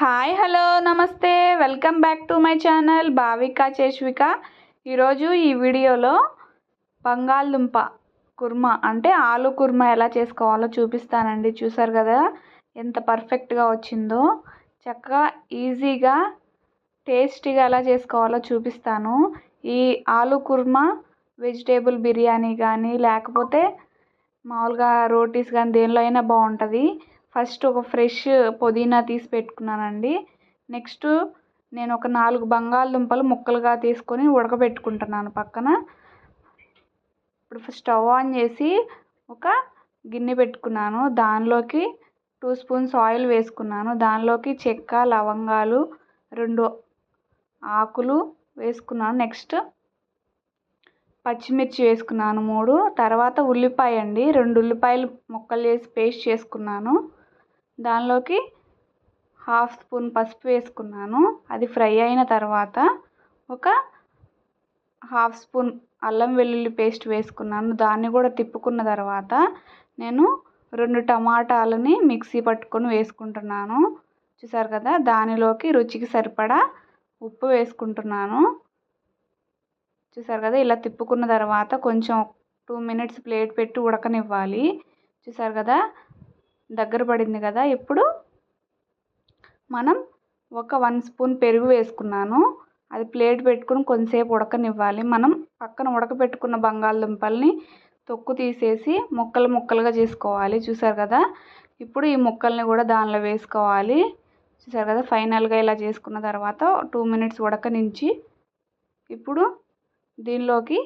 Hi hello నమస్తే. Welcome back to my channel Bhavika Cheshvika. ఈరోజు ఈ వీడియోలో బంగాళదుంప కుర్మా అంటే ఆలు కుర్మా ఎలా చేసుకోవాలో చూపిస్తానండి. చూసారు కదా ఎంత పర్ఫెక్ట్గా వచ్చిందో. చక్కగా ఈజీగా టేస్టీగా ఎలా చేసుకోవాలో చూపిస్తాను. ఈ ఆలు కుర్మా వెజిటేబుల్ బిర్యానీ కానీ లేకపోతే మామూలుగా రోటీస్ కానీ దేనిలో అయినా బాగుంటుంది. ఫస్ట్ ఒక ఫ్రెష్ పుదీనా తీసి పెట్టుకున్నానండి. నెక్స్ట్ నేను ఒక నాలుగు బంగాళదుంపలు ముక్కలుగా తీసుకొని ఉడకబెట్టుకుంటున్నాను పక్కన. ఇప్పుడు స్టవ్ ఆన్ చేసి ఒక గిన్నె పెట్టుకున్నాను. దానిలోకి టూ స్పూన్స్ ఆయిల్ వేసుకున్నాను. దానిలోకి చెక్క లవంగాలు రెండు ఆకులు వేసుకున్నాను. నెక్స్ట్ పచ్చిమిర్చి వేసుకున్నాను మూడు. తర్వాత ఉల్లిపాయ అండి. రెండు ఉల్లిపాయలు ముక్కలు చేసి పేస్ట్ చేసుకున్నాను. దానిలోకి హాఫ్ స్పూన్ పసుపు వేసుకున్నాను. అది ఫ్రై అయిన తర్వాత ఒక హాఫ్ స్పూన్ అల్లం వెల్లుల్లి పేస్ట్ వేసుకున్నాను. దాన్ని కూడా తిప్పుకున్న తర్వాత నేను రెండు టమాటాలని మిక్సీ పట్టుకొని వేసుకుంటున్నాను. చూసారు కదా దానిలోకి రుచికి సరిపడా ఉప్పు వేసుకుంటున్నాను. చూసారు కదా ఇలా తిప్పుకున్న తర్వాత కొంచెం టూ మినిట్స్ ప్లేట్ పెట్టి ఉడకనివ్వాలి. చూసారు కదా దగ్గర పడింది కదా ఇప్పుడు మనం ఒక వన్ స్పూన్ పెరుగు వేసుకున్నాను. అది ప్లేట్ పెట్టుకుని కొంతసేపు ఉడకనివ్వాలి. మనం పక్కన ఉడకబెట్టుకున్న బంగాళదుంపల్ని తొక్కు తీసేసి ముక్కలు ముక్కలుగా చేసుకోవాలి. చూసారు కదా? ఇప్పుడు ఈ ముక్కల్ని కూడా దానిలో వేసుకోవాలి. చూసారు కదా? ఫైనల్గా ఇలా చేసుకున్న తర్వాత టూ మినిట్స్ ఉడకనించి ఇప్పుడు దీనిలోకి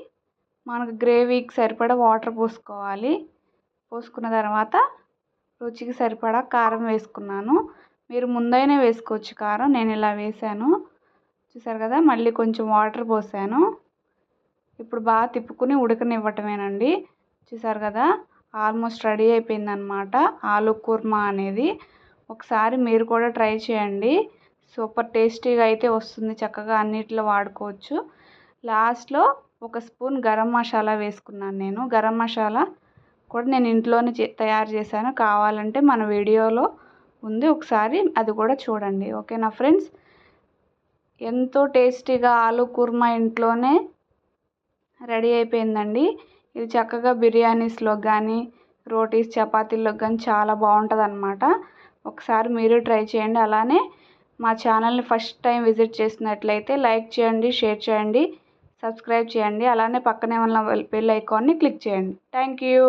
మనకు గ్రేవీకి సరిపడా వాటర్ పోసుకోవాలి. పోసుకున్న తర్వాత రుచికి సరిపడా కారం వేసుకున్నాను. మీరు ముందైనా వేసుకోవచ్చు కారం. నేను ఇలా వేసాను చూసారు కదా మళ్ళీ కొంచెం వాటర్ పోసాను. ఇప్పుడు బాగా తిప్పుకుని ఉడకనివ్వటమేనండి. చూసారు కదా ఆల్మోస్ట్ రెడీ అయిపోయిందనమాట ఆలు కుర్మా అనేది. ఒకసారి మీరు కూడా ట్రై చేయండి. సూపర్ టేస్టీగా అయితే వస్తుంది. చక్కగా అన్నిట్లో వాడుకోవచ్చు. లాస్ట్లో ఒక స్పూన్ గరం మసాలా వేసుకున్నాను నేను. గరం మసాలా కూడా నేను ఇంట్లోనే తయారు చేశాను. కావాలంటే మన వీడియోలో ఉంది. ఒకసారి అది కూడా చూడండి. ఓకేనా ఫ్రెండ్స్? ఎంతో టేస్టీగా ఆలు కుర్మా ఇంట్లోనే రెడీ అయిపోయిందండి. ఇది చక్కగా బిర్యానీస్లో కానీ రోటీస్ చపాతీల్లో కానీ చాలా బాగుంటుంది అనమాట ఒకసారి మీరు ట్రై చేయండి. అలానే మా ఛానల్ని ఫస్ట్ టైం విజిట్ చేసినట్లయితే లైక్ చేయండి షేర్ చేయండి సబ్స్క్రైబ్ చేయండి. అలానే పక్కనే ఉన్న బెల్ ఐకాన్ని క్లిక్ చేయండి. Thank you.